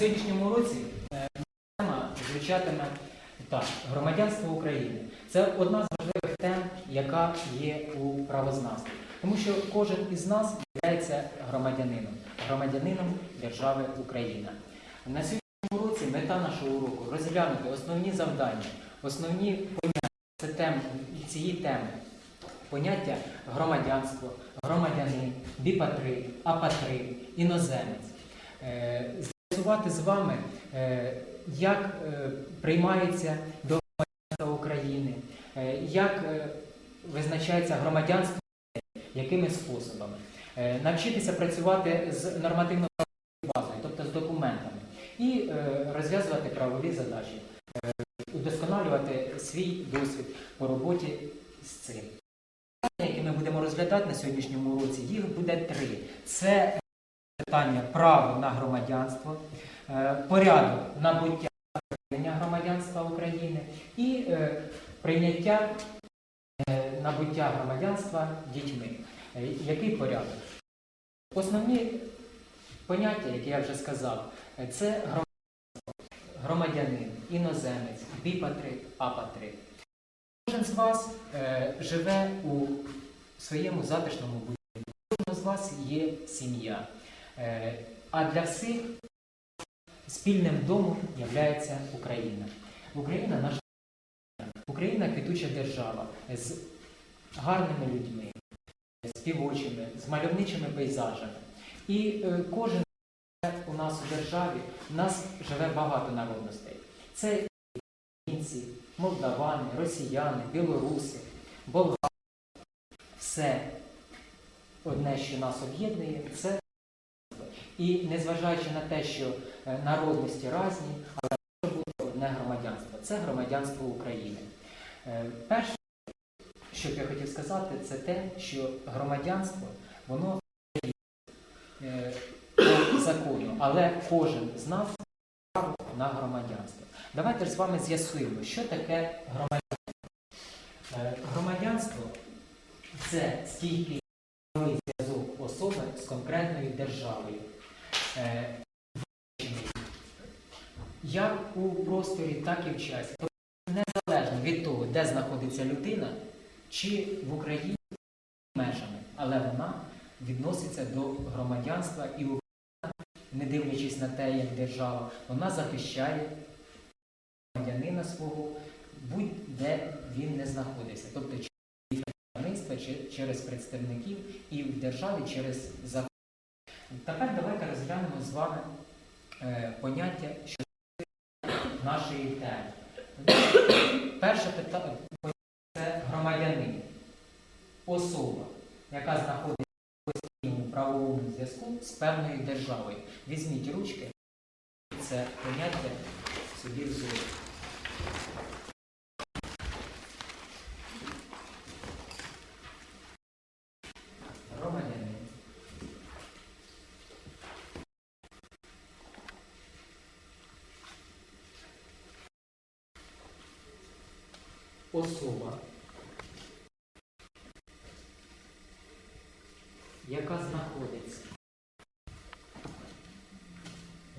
сьогоднішньому році е, тема звучатиме так, громадянство України. Це одна з важливих тем, яка є у правознавстві. Тому що кожен із нас є громадянином, громадянином держави Україна. На сьогоднішньому році мета нашого уроку розглянути основні завдання, основні поняття це тем, цієї теми. Поняття громадянство, громадянин, біпатрит, апатрит, іноземець. З'ясувати з вами, е, як е, приймається до громадянства України, е, як визначається громадянство, якими способами. Навчитися працювати з нормативно базою, тобто з документами, і розв'язувати правові задачі, удосконалювати свій досвід по роботі з цим. Які ми будемо розглядати на сьогоднішньому році, їх буде три. Це питання право на громадянство, е, порядок набуття громадянства України і е, прийняття е, набуття громадянства дітьми. Який порядок? Основні поняття, які я вже сказав, це громадянство, громадянин, іноземець, біпатрит, апатрит. Кожен з вас живе у своєму затишному будинку. Кожен з вас є сім'я. Е, а для всіх спільним домом є Україна. Україна наша країна. Україна квітуча держава з гарними людьми, співочими, з мальовничими пейзажами. І е, кожен у нас у державі, у нас живе багато народностей. Це українці, молдавани, росіяни, білоруси, болгари. Все одне, що нас об'єднує, це і незважаючи на те, що е, народності різні, але може бути одне громадянство. Це громадянство України. Е, Перше, що я хотів сказати, це те, що громадянство, воно е, закону, але кожен з нас право на громадянство. Давайте ж з вами з'ясуємо, що таке громадянство. Громадянство це стійкий зв'язок особи з конкретною державою. Е, Як у просторі, так і в часі. Тобто незалежно від того, де знаходиться людина, чи в Україні межами, але вона відноситься до громадянства і Україна, не дивлячись на те, як держава, вона захищає громадянина свого будь-де він не знаходиться. Тобто через представництва, чи- через представників і в державі через закон. Тепер давайте розглянемо з вами е, поняття що нашої теми. Перше питання це громадянин, особа, яка знаходиться в постійному правовому зв'язку з певною державою. Візьміть ручки, це поняття собі в зону. Громадянин. Особа, яка знаходиться.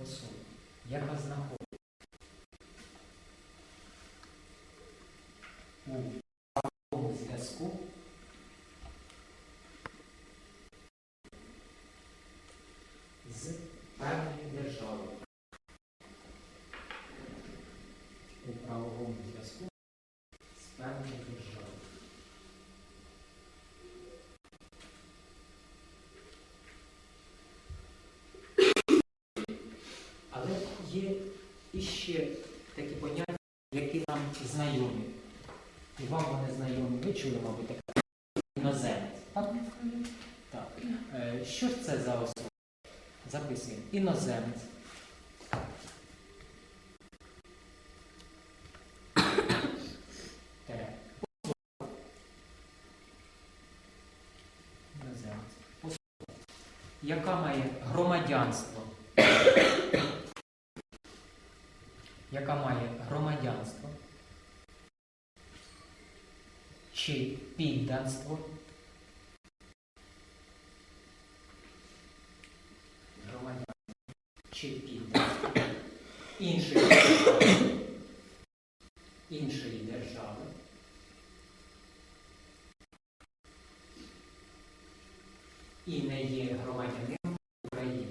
Особа, яка знаходиться у правовому зв'язку з певною державою. У правовому зв'язку з певною державою. Але є іще такі поняття, які нам знайомі. І вам вони знайомі. Ви чули, мабуть, таке іноземець. Так? Так. Е, Що ж це за особа? Записуємо. Іноземець. Тере. Особа. Іноземець. Особа. Яка має громадянство? Яка має громадянство? Чи підданство? Громадянство. чи підданство іншої держави, іншої держави і не є громадянином України.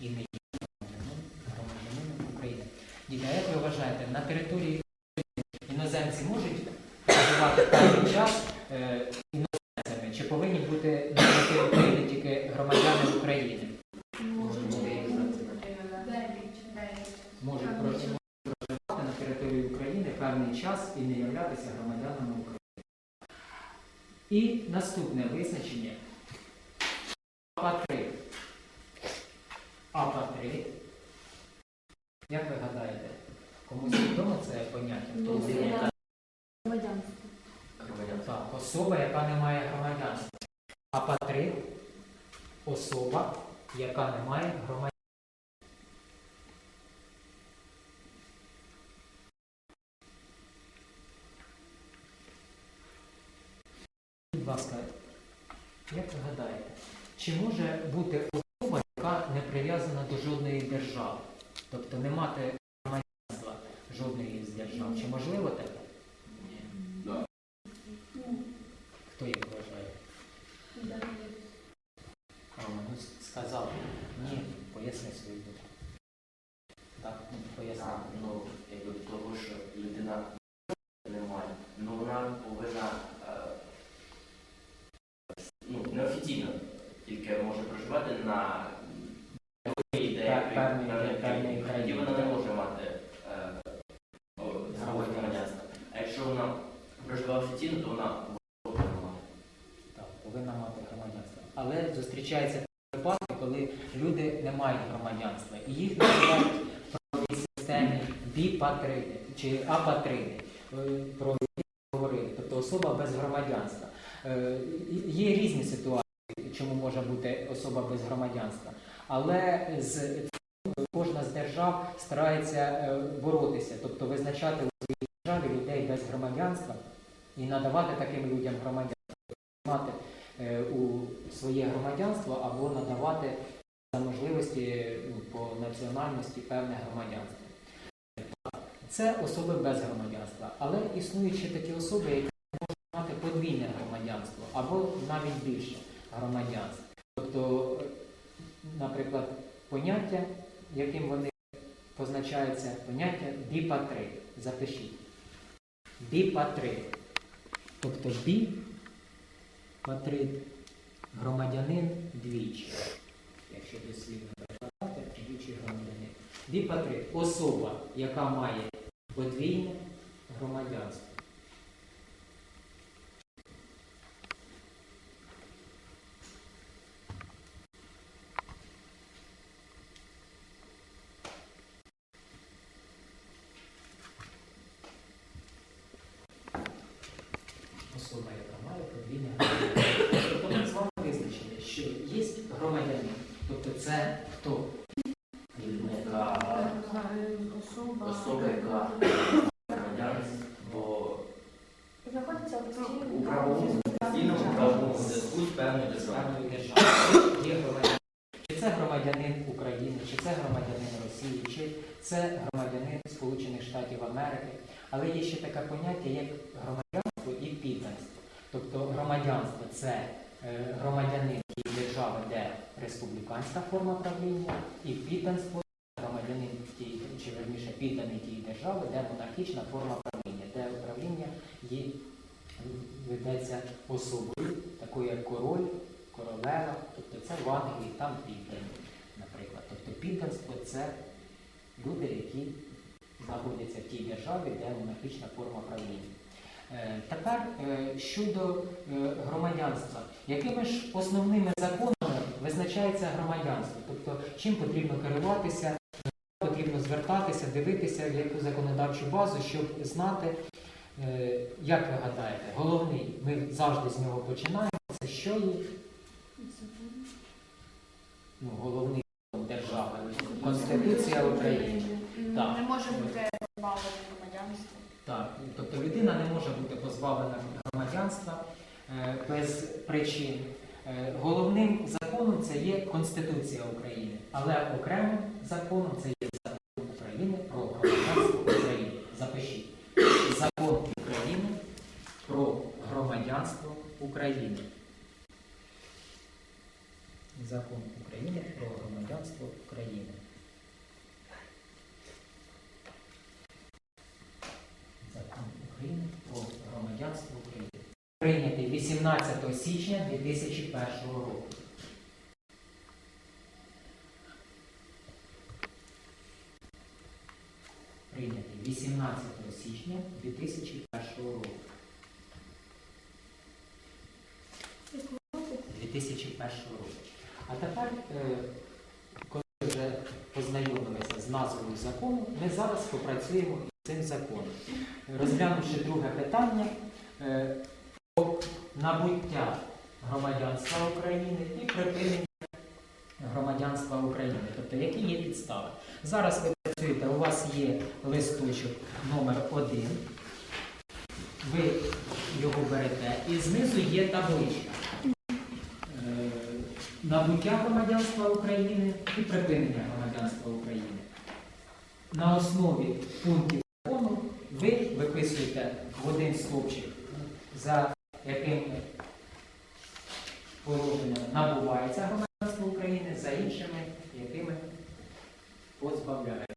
І не є громадянином, України. Діти, як ви вважаєте, на території наступне визначення апатрид. Апатрид. Як ви гадаєте, комусь відомо це поняття? Ну? Громадянство. Так, особа, яка не має громадянства. Апатрид – особа, яка не має громадянства. Будь ласка, як ви гадаєте, чи може бути особа, яка не прив'язана до жодної держави? Тобто не мати громадянства жодної з держав? Чи можливо таке? Хто як вважає? А, ну, с- сказав. Ні, поясни свою думку. Так, ну, поясни. Так, ну, якби того, що людина не має, ну вона повинна е, ну, неофіційно тільки може проживати на території, де Пе- певної- певної певної країни. країни. І вона не може мати е, о, свого громадянства. А якщо вона проживає офіційно, то вона повинна мати. Так, повинна мати громадянство. Але зустрічаються випадки, коли люди не мають громадянства. І їх називають правовій системі біпатриди чи апатриди. Е, Про говорили, тобто особа без громадянства. Е, Є різні ситуації, чому може бути особа без громадянства. Але з кожна з держав старається е, боротися, тобто визначати у своїй державі людей без громадянства і надавати таким людям громадянство, у своє громадянство або надавати за можливості ну, по національності певне громадянство. Це особи без громадянства, але існують ще такі особи, які можуть мати подвійне громадянство або навіть більше громадянств. Тобто, е, наприклад, поняття, яким вони позначаються, поняття біпатрид. Запишіть. Біпатрид. Тобто бі патрид громадянин двічі. Якщо дослівно перекладати, двічі громадянин. Біпатрид особа, яка має подвійне громадянство. Особа, яка має подвійне громадянство. Тобто ми з вами визначили, що є громадянин. Тобто це хто? Людина, яка Особа. особа, яка громадянство Знаходиться у правовому офіційному правовому певною державою. Є громадянин. Чи це громадянин України, чи це громадянин Росії, чи це громадянин Сполучених Штатів Америки. Але є ще таке поняття, як громадянство і підданство. Тобто громадянство це е, громадянин тієї держави, де республіканська форма правління, і підданство громадянин тієї, чи верніше підданий тієї держави, де монархічна форма правління, де управління є, ведеться особою, такою як король, королева, тобто це в Англії, там піддані, наприклад. Тобто підданство це люди, які знаходяться в тій державі, де монархічна форма правління. Е, Тепер е, щодо е, громадянства, якими ж основними законами визначається громадянство? Тобто, чим потрібно керуватися, потрібно звертатися, дивитися в яку законодавчу базу, щоб знати, як ви гадаєте, головний, ми завжди з нього починаємо, це що є ну, головний держави, Конституція України. Так. Не може бути позбавлення Так, тобто людина не може бути позбавлена громадянства е, без причин. Е, Головним законом це є Конституція України, але окремим законом це є закон України про громадянство України. Запишіть. Закон України про громадянство України. Закон України про громадянство України. Закон України про громадянство України. Прийнятий 18 січня 2001 року. Прийнятий 18 січня 2001 року. 2001 року. А тепер, е, коли вже познайомилися з назвою закону, ми зараз попрацюємо із цим законом. Розглянувши друге питання е, про набуття громадянства України і припинення громадянства України, тобто які є підстави. Зараз ви працюєте, у вас є листочок номер один, ви його берете, і знизу є табличка. Набуття громадянства України і припинення громадянства України. На основі пунктів закону ви виписуєте в один стовпчик, за яким положенням набувається громадянство України, за іншими, якими позбавляється.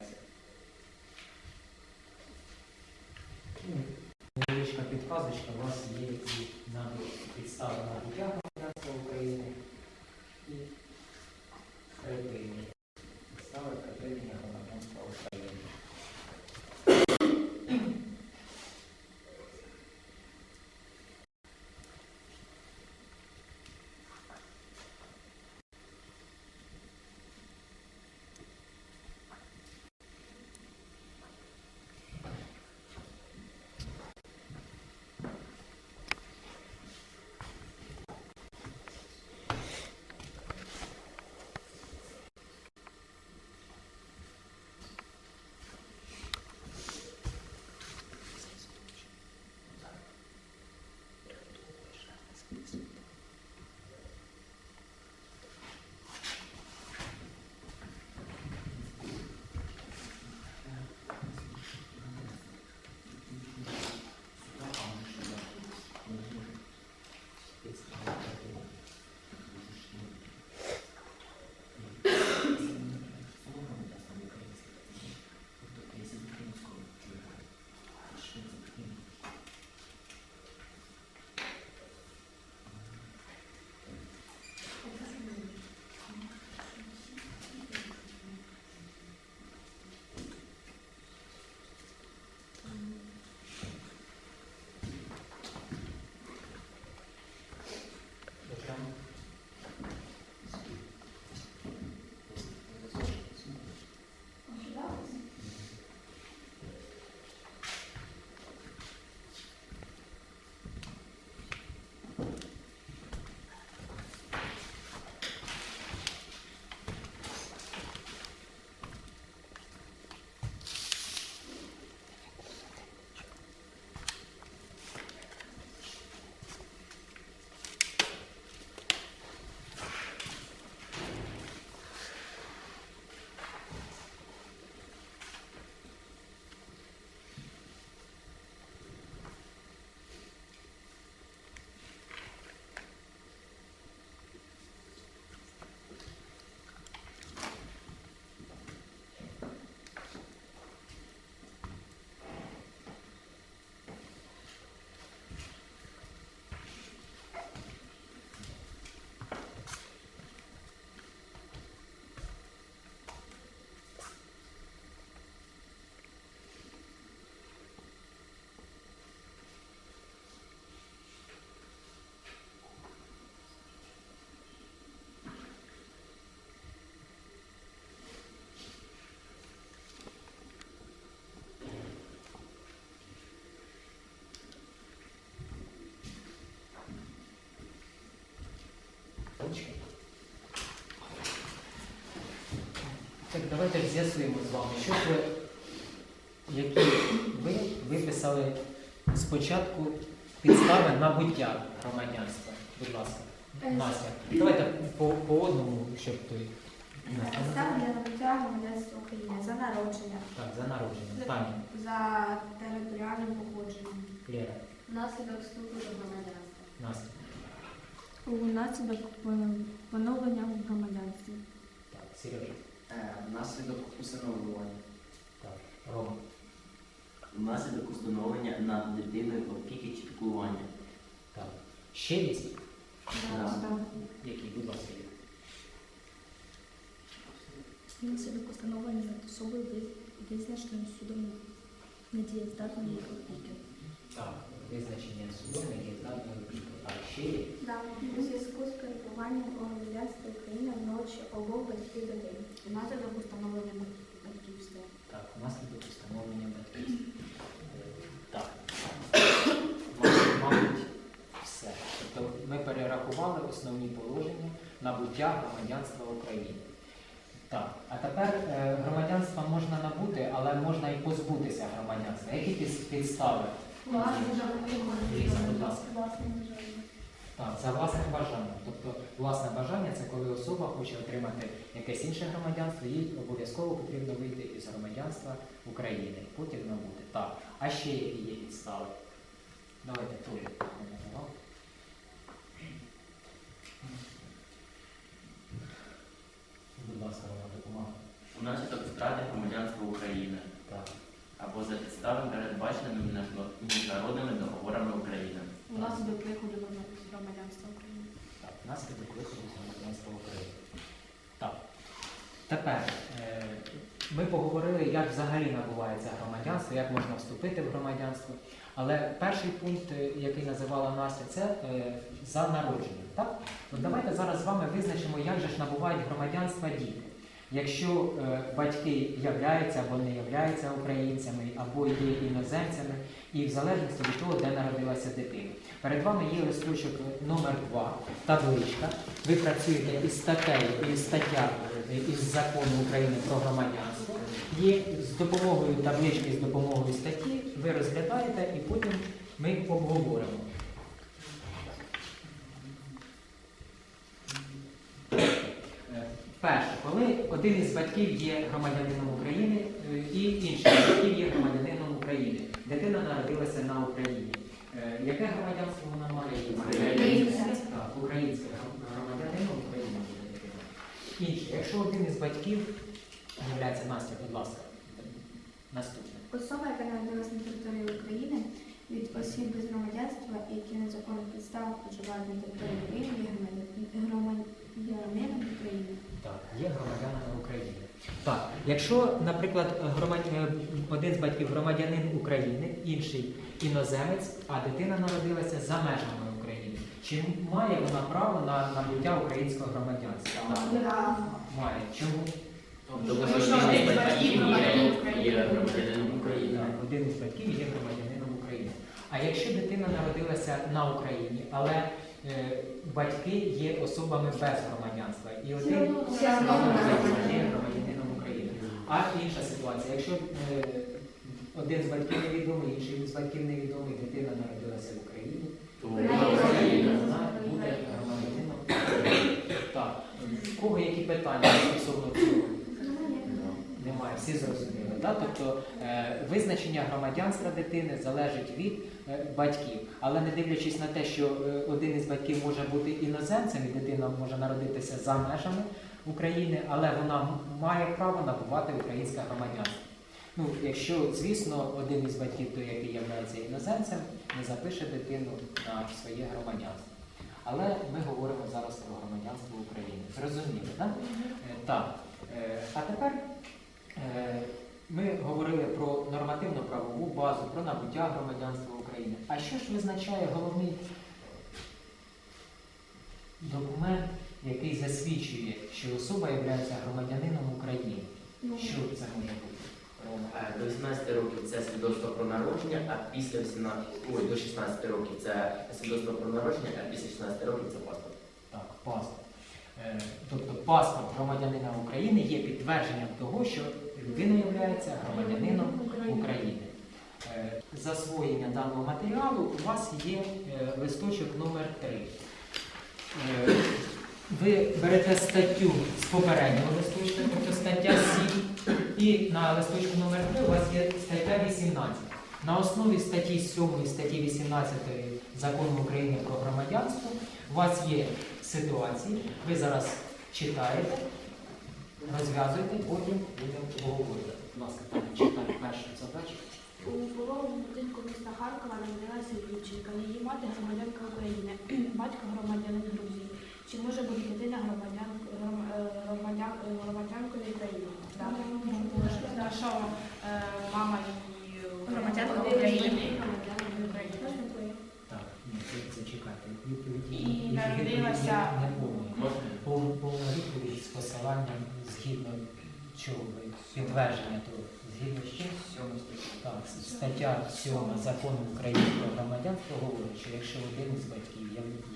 Давайте з'ясуємо з вами, що ви які ви виписали спочатку підстави набуття громадянства. Будь ласка, Е, Настя. Давайте по, по одному, щоб той. Підстави для набуття громадянства України за народження, Так, за народження. Таня, за територіальним походженням. Лера, Внаслідок вступу до громадянства. Настя. Унаслідок поновлення в громадянстві. Так, Сережа. Е, Внаслідок усиновлювання. Так, Рома. Внаслідок установлення над дитиною опіки чи піклування. Так. Ще є? Да. Які, будь ласка, є. Внаслідок установлення над особою визначеною судом недієздатної опіки. Так, визначення судом, здатне опіки. А ще є? Да. У зв'язку з перебуванням у громадянстві України вночі обох батьків дитини. Внаслідок установлення батьківства. Так, внаслідок встановлення батьківства. Так. Мабуть, все. Тобто ми перерахували основні положення набуття громадянства України. Так, а тепер е, громадянства можна набути, але можна і позбутися громадянства. Які підстави? Ліза, будь ласка. Так, за власним бажанням. Тобто власне бажання це коли особа хоче отримати якесь інше громадянство, їй обов'язково потрібно вийти із громадянства України, потім набути. Так. А ще які є підстави? Давайте коментував. Будь ласка, вона допомагає. Внаслідок втрати громадянства України Так. або за підставами, передбаченими міжнародними договорами України. Внаслідок виходу до громадянства України. Так, наслідок виходу з громадянства України. Так. Тепер е, ми поговорили, як взагалі набувається громадянство, як можна вступити в громадянство. Але перший пункт, е, який називала Настя, це е, за народження. Так? От давайте зараз з вами визначимо, як же ж набувають громадянства діти. Якщо е, батьки являються або не являються українцями, або є іноземцями, і в залежності від того, де народилася дитина. Перед вами є листочок номер 2 табличка. Ви працюєте із статтею, із стаття із закону України про громадянство. І з допомогою таблички, з допомогою статті ви розглядаєте і потім ми обговоримо. Е, Перше, коли один із батьків є громадянином України е, і інший з батьків є громадянином України. Дитина народилася на Україні. Е, Яке громадянство вона має? Українське. Так, українське громадянином України. Інше, якщо один із батьків являється Настя, будь ласка, наступне. Особа, яка народилась на території України від осіб без громадянства, які на законних підставах проживають на території України, є громадян- громадянином України. Так, є громадянами України. Так, якщо, наприклад, громадя- е, один з батьків громадянин України, інший іноземець, а дитина народилася за межами України, чи має вона право на набуття українського громадянства? Має. Чому? Тобто один із батьків є, є громадянином України. Так, один із батьків є громадянином України. А якщо дитина народилася на Україні, але батьки є особами без громадянства, і один є громадянином України. А інша ситуація, якщо е, один з батьків невідомий, інший з батьків невідомий, дитина народилася в Україні, То вона буде громадянином Так, в кого які питання стосовно цього? Немає, всі зрозуміли. Да? Тобто е, визначення громадянства дитини залежить від е, батьків. Але не дивлячись на те, що е, один із батьків може бути іноземцем, і дитина може народитися за межами України, але вона має право набувати українське громадянство. Ну, якщо, звісно, один із батьків, той, який є іноземцем, не запише дитину на своє громадянство. Але ми говоримо зараз про громадянство України. Зрозуміло, так? Так. А тепер ми говорили про нормативну правову базу, про набуття громадянства України. А що ж визначає головний документ, який засвідчує, що особа є громадянином України? Що це може бути? Е, До 18 років це свідоцтво про народження, а після 18, ой, до 16 років це свідоцтво про народження, а після 16 років це паспорт. Так, паспорт. Е, Тобто паспорт громадянина України є підтвердженням того, що людина є громадянином України. Е, Засвоєння даного матеріалу у вас є е, листочок номер 3. Е, Ви берете статтю з попереднього листочка, тобто стаття 7, і на листочку номер 3 у вас є стаття 18. На основі статті 7 і статті 18 Закону України про громадянство у вас є ситуації, ви зараз читаєте, розв'язуєте, потім будемо обговорювати. Будь ласка, там читайте першу задачу. У пологовому будинку міста Харкова народилася дівчинка. Її мати громадянка України, батько громадянин Грузії. Чи може бути дитина громадян, гром- е, громадян, громадянкою України? Так, може. Що е, мама її Громадянка України. Так, ні, це, це чекайте. І народилася- повна. Відповідь посиланням згідно чого підтвердження того, згідно з чим? Так, стаття 7 закону України про громадянство говорить, що якщо один з батьків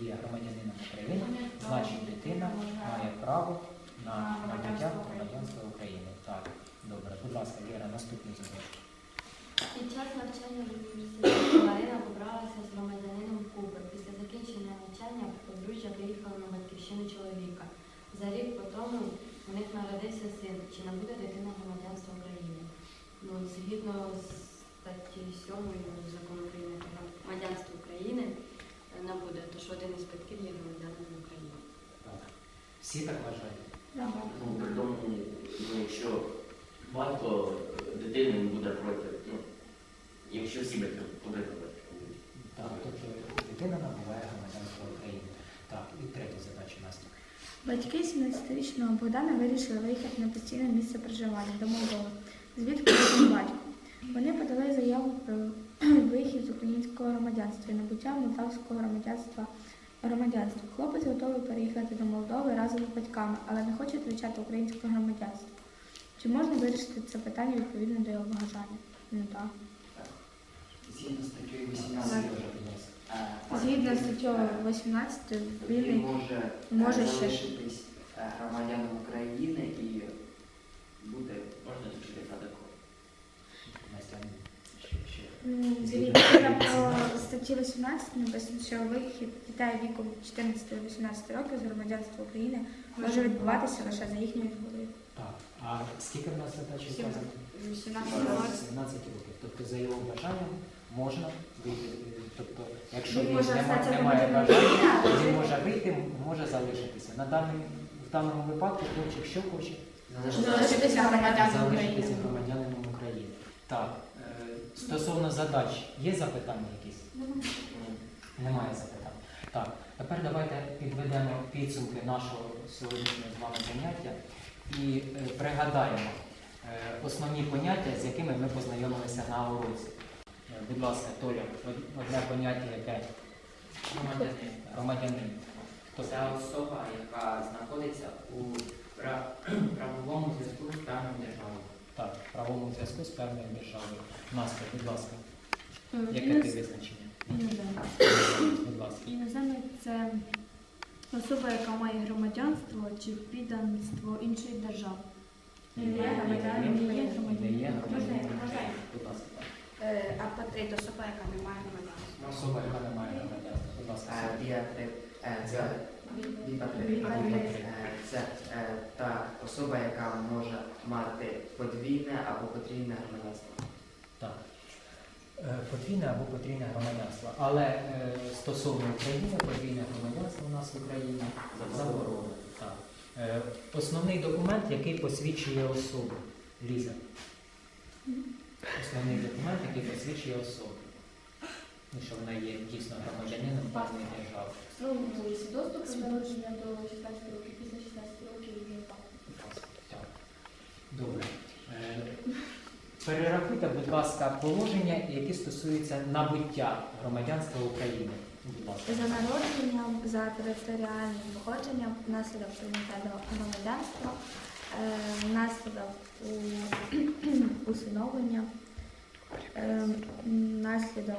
є, громадянином України, значить дитина має право на набуття громадянства України. Так, добре, будь ласка, Віра, наступний задача. Під час навчання в університеті Марина побралася з громадянином Куби. Після закінчення навчання подружжя виїхала на батьківщину чоловіка. За рік по тому у них народився син. Чи набуде дитина громадянства України? Ну, згідно з статті 7 закону України про громадянство України е, набуде, то що один із батьків є громадянином України. Так. Всі так вважають? Ну, при тому, ну, якщо батько дитини не буде проти, ну, якщо всі батьки будуть проти. Так, тобто дитина набуває громадянство України. Так, і третя задача Настя. Батьки 17-річного Богдана вирішили виїхати на постійне місце проживання до Молдови, звідки родом батько. Вони подали заяву про вихід з українського громадянства і набуття молдавського громадянства. громадянства. Хлопець готовий переїхати до Молдови разом з батьками, але не хоче втрачати українське громадянство. Чи можна вирішити це питання відповідно до його бажання? Ну так. Згідно з статтею 18, Згідно з статтею 18 він може, може ще. залишитись е, громадянином України і буде Можна тільки ще. М, Дивіться, про статті 18 написано, що вихід дітей віком 14-18 років з громадянства України може відбуватися лише за їхньою згодою. Так, а скільки в нас задач? Сім. 18 17 років. Тобто за його бажанням можна вийти. Тобто, якщо Він він може нема- немає громадянином бажання, він може вийти, може залишитися. На даному, в даному випадку хлопчик що хоче? Залишитися громадянином України. Залишитися громадянином України. Так, е, стосовно задач, є запитання якісь? Немає запитань. Так, тепер давайте підведемо підсумки нашого сьогоднішнього з вами заняття і е, пригадаємо е, основні поняття, з якими ми познайомилися на уроці. Будь ласка, Толя, одне поняття, яке Громадянин. громадянин. Хто Це особа, яка знаходиться у пра- правовому зв'язку з певною державою. Так, в правовому зв'язку з певною державою. Настя, будь ласка, Е, яке ти визначення? Будь ласка. Іноземець це особа, яка має громадянство чи підданство іншої держави. Не є громадянином Не є громадянином Можна я? Можна я? Будь ласка. Е, Апатрид особа, яка не має громадянства. Особа, яка не має громадянства. Будь ласка. діатри- е, це це е, та особа, яка може мати подвійне або потрійне громадянство. Так. Е, Подвійне або потрійне громадянство. Але е, стосовно України, подвійне громадянство у нас в Україні заборонено. Так. Е, основний документ, який посвідчує особу. Ліза. Основний документ, який посвідчує особу. Ну, що вона є дійсно громадянином певної держави. Слово свідоцтво про народження до 16 років, після 16 років вже так. Так. Добре. Е, Перерахуйте, будь ласка, положення, які стосуються набуття громадянства України. Будь ласка. За народженням, за територіальним походженням, внаслідок прийняття до громадянства, е, внаслідок у- усиновлення, е, внаслідок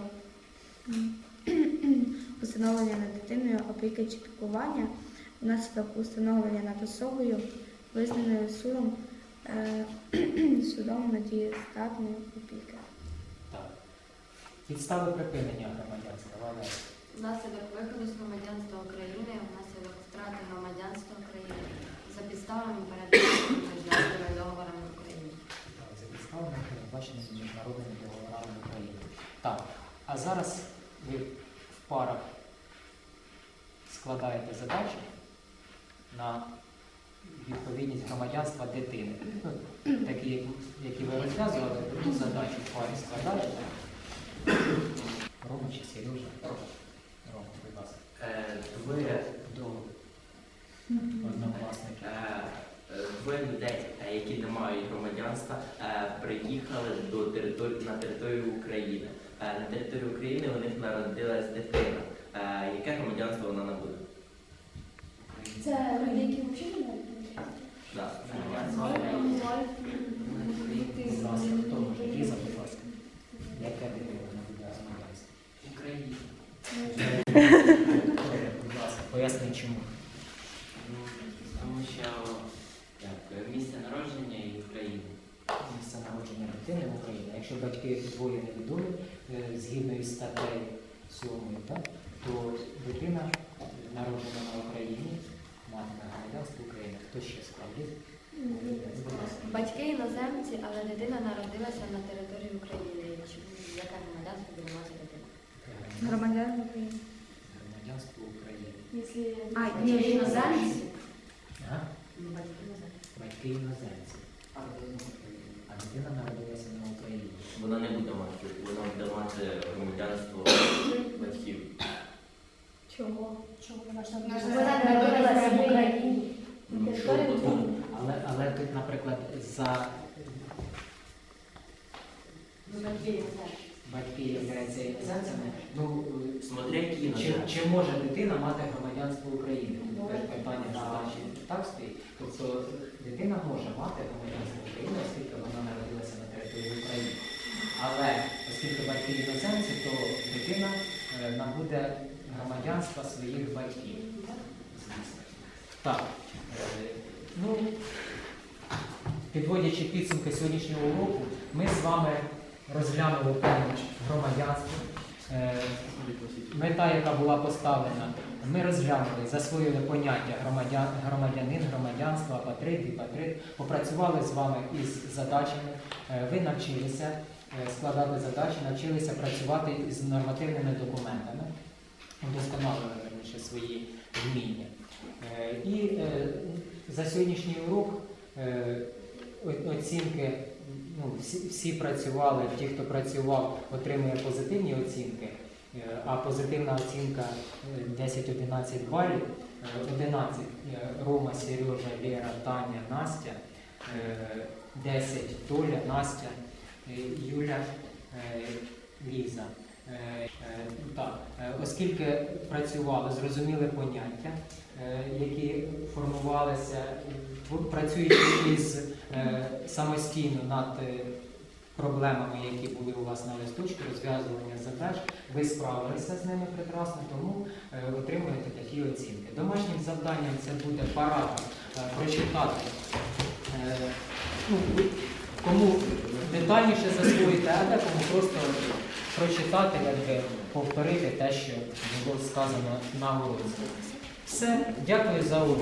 м, усиновлення над дитиною, опіки чи піклування, внаслідок установлення над особою, визнаною судом, е, судом надієздатної опіки. Так. Підстави припинення громадянства. Валерій. Внаслідок виходу з громадянства України, внаслідок втрати громадянства України підставами передбаченими міжнародними договорами України. Так, за підставами, передбаченими міжнародними договорами України. Так, а зараз ви в парах складаєте задачі на відповідність громадянства дитини. Такі, які- ви розв'язували, ту задачу в парі складаєте. Рома чи Сережа? Рома, будь ласка. Е, Двоє До однокласника. Е, е, Двоє людей, е, які не мають громадянства, приїхали до території на територію України. На території України у них народилась дитина. Яке громадянство вона набуде? Це люди, які? Будь ласка. Яке дитина громадянство? Україна. Будь ласка, поясни чому. Що як, місце народження і Україна. Місце народження дитини в Україні. Якщо батьки двоє невідомі, е, згідно із статтею 7, так, то дитина е, народжена на Україні, матиме громадянство України. Хто ще справді? Батьки іноземці, але дитина народилася на території України. Яке громадянство буде мати дитина? Е, Громадяни України. Громадянство України. А, ні, іноземці. Батьки іноземці. А дитина народилася на Україні. Вона не буде мати, вона буде мати громадянство батьків. Чого? Чого вона ж народилася в Україні? Ну, що Територія. Але, але тут, наприклад, за іноземці. Батьки являються іноземцями, ну Смотря які чи, чи може дитина мати громадянство України? Теж питання задачі так стоїть. Тобто дитина може мати громадянство України, оскільки вона народилася на території України. Але оскільки батьки іноземці, то дитина е, набуде громадянства своїх батьків. Звісно. Так. е, Ну, підводячи підсумки сьогоднішнього уроку, ми з вами розглянули тему громадянства. Е, Мета, яка була поставлена, ми розглянули, засвоїли поняття громадян, громадянин, громадянство, апатрид, іпатрид, попрацювали з вами із задачами, Е, ви навчилися е, складати задачі, навчилися працювати з нормативними документами, удосконалили верніше свої вміння. І за сьогоднішній урок оцінки, ну, всі, всі працювали, ті, хто працював, отримує позитивні оцінки, е, а позитивна оцінка е, 10-11 балів, Е, 11 е, Рома, Сережа, Лера, Таня, Настя, е, 10 Толя, Настя, Юля, Ліза. Е, е, Так, е, оскільки працювали, зрозуміли поняття, які формувалися, працюючи із самостійно над проблемами, які були у вас на листочку, розв'язування задач, ви справилися з ними прекрасно, тому отримуєте такі оцінки. Домашнім завданням це буде е, прочитати. ну, Кому детальніше засвоїти, а декому просто прочитати, якби повторити те, що було сказано на уроці. Все, дякую за увагу.